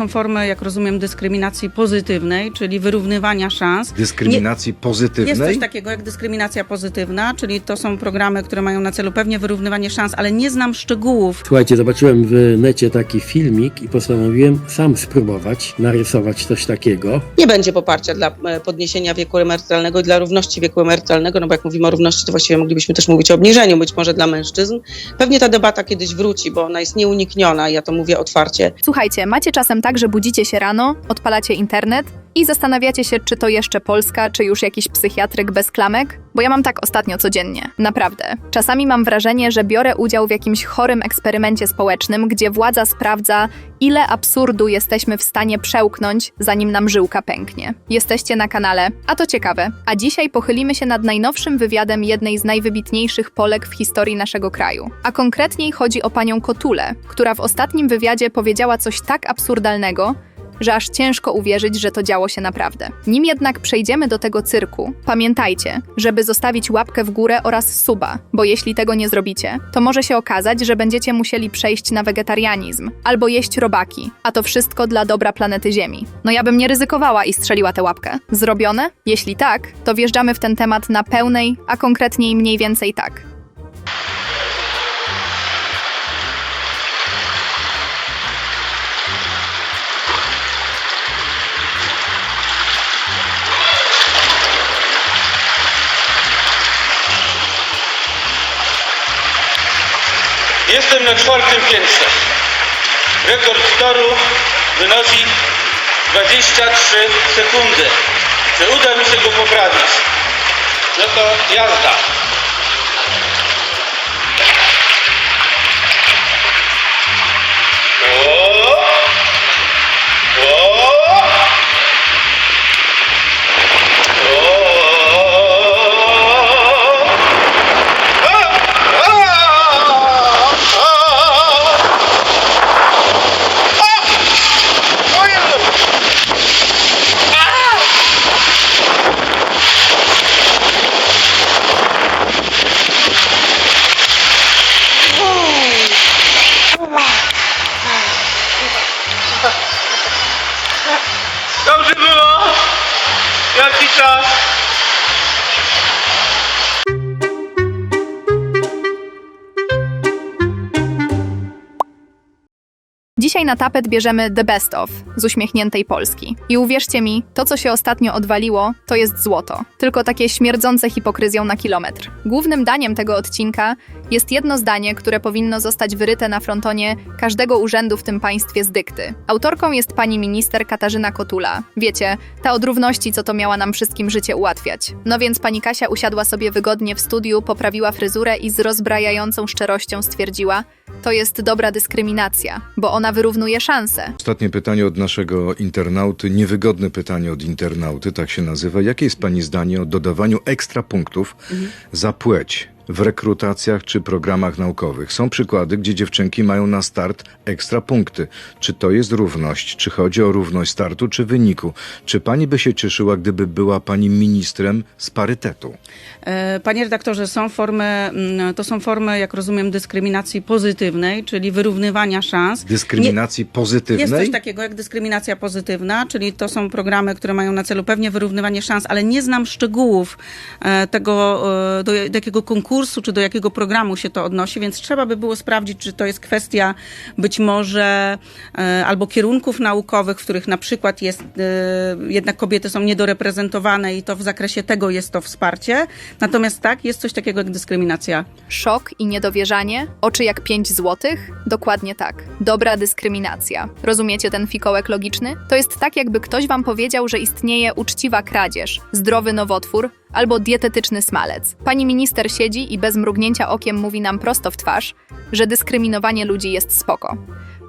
są formy, jak rozumiem, dyskryminacji pozytywnej, czyli wyrównywania szans. Dyskryminacji pozytywnej? Jest coś takiego jak dyskryminacja pozytywna, czyli to są programy, które mają na celu pewnie wyrównywanie szans, ale nie znam szczegółów. Słuchajcie, zobaczyłem w necie taki filmik i postanowiłem sam spróbować narysować coś takiego. nie będzie poparcia dla e, podniesienia wieku emerytalnego i dla równości wieku emerytalnego, no bo jak mówimy o równości, to właściwie moglibyśmy też mówić o obniżeniu, być może dla mężczyzn. Pewnie ta debata kiedyś wróci, bo ona jest nieunikniona, ja to mówię otwarcie. Słuchajcie, macie czasem tak, że budzicie się rano, odpalacie internet i zastanawiacie się, czy to jeszcze Polska, czy już jakiś psychiatryk bez klamek? Bo ja mam tak ostatnio codziennie. Naprawdę. Czasami mam wrażenie, że biorę udział w jakimś chorym eksperymencie społecznym, gdzie władza sprawdza, ile absurdu jesteśmy w stanie przełknąć, zanim nam żyłka pęknie. Jesteście na kanale, a to ciekawe. A dzisiaj pochylimy się nad najnowszym wywiadem jednej z najwybitniejszych Polek w historii naszego kraju. A konkretniej chodzi o panią Kotulę, która w ostatnim wywiadzie powiedziała coś tak absurdalnego, że aż ciężko uwierzyć, że to działo się naprawdę. Nim jednak przejdziemy do tego cyrku, pamiętajcie, żeby zostawić łapkę w górę oraz suba, bo jeśli tego nie zrobicie, to może się okazać, że będziecie musieli przejść na wegetarianizm albo jeść robaki, a to wszystko dla dobra planety Ziemi. No ja bym nie ryzykowała i strzeliła tę łapkę. Zrobione? Jeśli tak, to wjeżdżamy w ten temat na pełnej, a konkretniej mniej więcej tak. Jestem na czwartym piętrze. Rekord toru wynosi 23 sekundy. Czy uda mi się go poprawić? No to jazda. Jaki Dzisiaj na tapet bierzemy The Best of z uśmiechniętej Polski. I uwierzcie mi, to co się ostatnio odwaliło, to jest złoto. Tylko takie śmierdzące hipokryzją na kilometr. Głównym daniem tego odcinka jest jedno zdanie, które powinno zostać wyryte na frontonie każdego urzędu w tym państwie z dykty. Autorką jest pani minister Katarzyna Kotula. Wiecie, ta od równości, co to miała nam wszystkim życie ułatwiać. No więc pani Kasia usiadła sobie wygodnie w studiu, poprawiła fryzurę i z rozbrajającą szczerością stwierdziła, to jest dobra dyskryminacja, bo ona wyrównuje szanse. Ostatnie pytanie od naszego internauty, niewygodne pytanie od internauty, tak się nazywa. Jakie jest Pani zdanie o dodawaniu ekstra punktów za płeć w rekrutacjach czy programach naukowych? Są przykłady, gdzie dziewczynki mają na start ekstra punkty. Czy to jest równość? Czy chodzi o równość startu czy wyniku? Czy Pani by się cieszyła, gdyby była Pani ministrem z parytetu? E, Panie redaktorze, są formy, mm, to są formy, jak rozumiem, dyskryminacji pozytywnej, czyli wyrównywania szans. Dyskryminacji pozytywnej? Jest coś takiego jak dyskryminacja pozytywna, czyli to są programy, które mają na celu pewnie wyrównywanie szans, ale nie znam szczegółów e, tego, e, do jakiego konkursu czy do jakiego programu się to odnosi, więc trzeba by było sprawdzić, czy to jest kwestia być może e, albo kierunków naukowych, w których na przykład jest, e, jednak kobiety są niedoreprezentowane i to w zakresie tego jest to wsparcie. Natomiast tak, jest coś takiego jak dyskryminacja Szok i niedowierzanie? Oczy jak 5 złotych? Dokładnie tak. Dobra dyskryminacja. Rozumiecie ten fikołek logiczny? To jest tak, jakby ktoś wam powiedział, że istnieje uczciwa kradzież, zdrowy nowotwór albo dietetyczny smalec. Pani minister siedzi i bez mrugnięcia okiem mówi nam prosto w twarz, że dyskryminowanie ludzi jest spoko.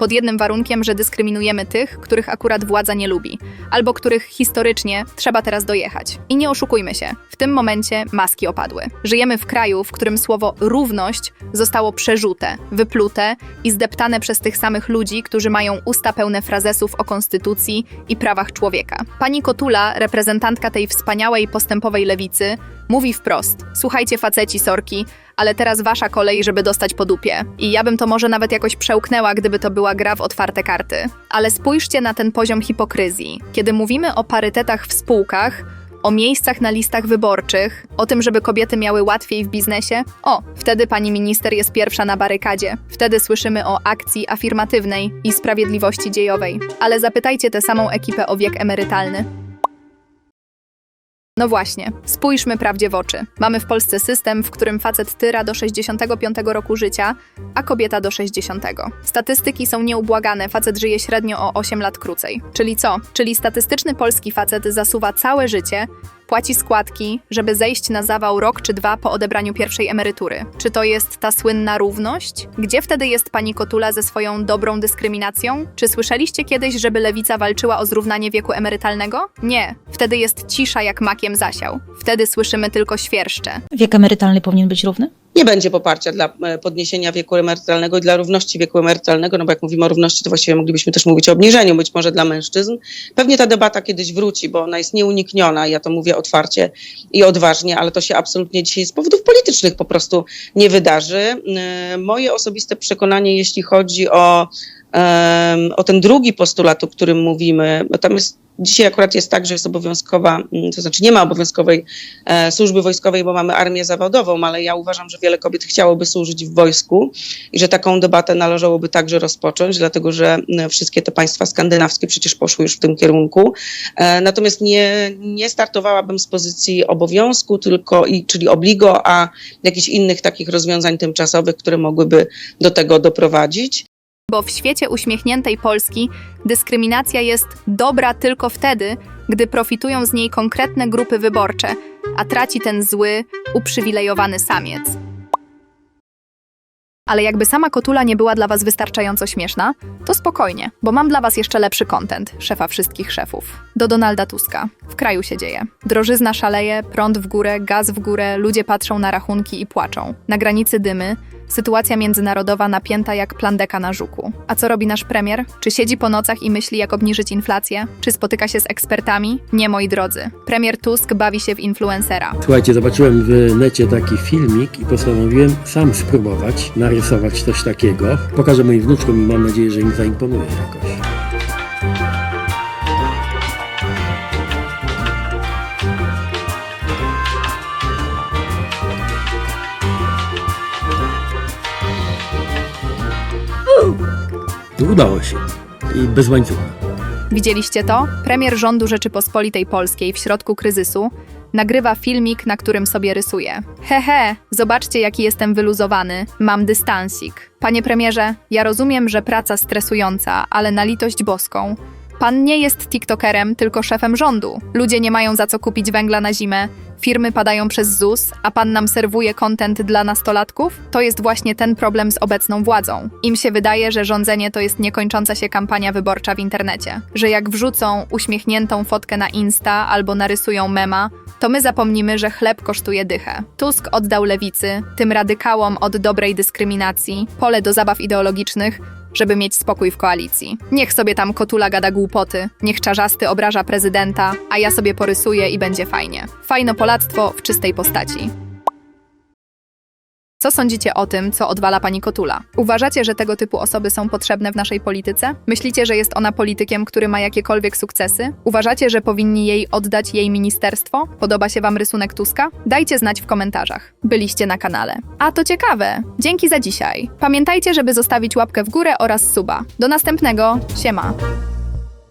Pod jednym warunkiem, że dyskryminujemy tych, których akurat władza nie lubi, albo których historycznie trzeba teraz dojechać. I nie oszukujmy się, w tym momencie maski opadły. Żyjemy w kraju, w którym słowo równość zostało przerzute, wyplute i zdeptane przez tych samych ludzi, którzy mają usta pełne frazesów o konstytucji i prawach człowieka. Pani Kotula, reprezentantka tej wspaniałej, postępowej lewicy, mówi wprost: Słuchajcie, faceci, sorki, ale teraz wasza kolej, żeby dostać po dupie. I ja bym to może nawet jakoś przełknęła, gdyby to była gra w otwarte karty. Ale spójrzcie na ten poziom hipokryzji. Kiedy mówimy o parytetach w spółkach, o miejscach na listach wyborczych, o tym, żeby kobiety miały łatwiej w biznesie? O, wtedy pani minister jest pierwsza na barykadzie. Wtedy słyszymy o akcji afirmatywnej i sprawiedliwości dziejowej. Ale zapytajcie tę samą ekipę o wiek emerytalny. No właśnie, spójrzmy prawdzie w oczy. Mamy w Polsce system, w którym facet tyra do 65 roku życia, a kobieta do 60. Statystyki są nieubłagane, facet żyje średnio o 8 lat krócej. Czyli co? Czyli statystyczny polski facet zasuwa całe życie, płaci składki, żeby zejść na zawał rok czy dwa po odebraniu pierwszej emerytury. Czy to jest ta słynna równość? Gdzie wtedy jest pani Kotula ze swoją dobrą dyskryminacją? Czy słyszeliście kiedyś, żeby lewica walczyła o zrównanie wieku emerytalnego? Nie. Wtedy jest cisza jak makiem zasiał. Wtedy słyszymy tylko świerszcze. Wiek emerytalny powinien być równy? Nie będzie poparcia dla e, podniesienia wieku emerytalnego i dla równości wieku emerytalnego, no bo jak mówimy o równości, to właściwie moglibyśmy też mówić o obniżeniu, być może dla mężczyzn. Pewnie ta debata kiedyś wróci, bo ona jest nieunikniona, ja to mówię otwarcie i odważnie, ale to się absolutnie dzisiaj z powodów politycznych po prostu nie wydarzy. E, Moje osobiste przekonanie, jeśli chodzi o, o ten drugi postulat, o którym mówimy, tam jest Dzisiaj akurat jest tak, że jest obowiązkowa, mm, to znaczy nie ma obowiązkowej e, służby wojskowej, bo mamy armię zawodową, ale ja uważam, że wiele kobiet chciałoby służyć w wojsku i że taką debatę należałoby także rozpocząć, dlatego że mm, wszystkie te państwa skandynawskie przecież poszły już w tym kierunku. E, natomiast nie, nie startowałabym z pozycji obowiązku, tylko i, czyli obligo, a jakichś innych takich rozwiązań tymczasowych, które mogłyby do tego doprowadzić. Bo w świecie uśmiechniętej Polski dyskryminacja jest dobra tylko wtedy, gdy profitują z niej konkretne grupy wyborcze, a traci ten zły, uprzywilejowany samiec. Ale jakby sama kotula nie była dla was wystarczająco śmieszna, to spokojnie, bo mam dla was jeszcze lepszy content, szefa wszystkich szefów. Do Donalda Tuska. W kraju się dzieje. Drożyzna szaleje, prąd w górę, gaz w górę, ludzie patrzą na rachunki i płaczą. Na granicy dymy, sytuacja międzynarodowa napięta jak plandeka na żuku. A co robi nasz premier? Czy siedzi po nocach i myśli, jak obniżyć inflację? Czy spotyka się z ekspertami? Nie, moi drodzy. Premier Tusk bawi się w influencera. Słuchajcie, zobaczyłem w necie taki filmik i postanowiłem sam spróbować narysować coś takiego. Pokażę moim wnuczkom i mam nadzieję, że im zaimponuje jakoś. Udało się. I bez łańcucha. Widzieliście to? Premier rządu Rzeczypospolitej Polskiej w środku kryzysu nagrywa filmik, na którym sobie rysuje. Hehe, zobaczcie jaki jestem wyluzowany, mam dystansik. Panie premierze, ja rozumiem, że praca stresująca, ale na litość boską. Pan nie jest TikTokerem, tylko szefem rządu. Ludzie nie mają za co kupić węgla na zimę, firmy padają przez ZUS, a pan nam serwuje content dla nastolatków? To jest właśnie ten problem z obecną władzą. Im się wydaje, że rządzenie to jest niekończąca się kampania wyborcza w internecie. Że jak wrzucą uśmiechniętą fotkę na Insta albo narysują mema, to my zapomnimy, że chleb kosztuje dychę. Tusk oddał lewicy, tym radykałom od dobrej dyskryminacji, pole do zabaw ideologicznych, żeby mieć spokój w koalicji. Niech sobie tam kotula gada głupoty, niech czarzasty obraża prezydenta, a ja sobie porysuję i będzie fajnie. Fajno polactwo w czystej postaci. Co sądzicie o tym, co odwala pani Kotula? Uważacie, że tego typu osoby są potrzebne w naszej polityce? Myślicie, że jest ona politykiem, który ma jakiekolwiek sukcesy? Uważacie, że powinni jej oddać jej ministerstwo? Podoba się wam rysunek Tuska? Dajcie znać w komentarzach. Byliście na kanale. A to ciekawe. Dzięki za dzisiaj. Pamiętajcie, żeby zostawić łapkę w górę oraz suba. Do następnego. Siema.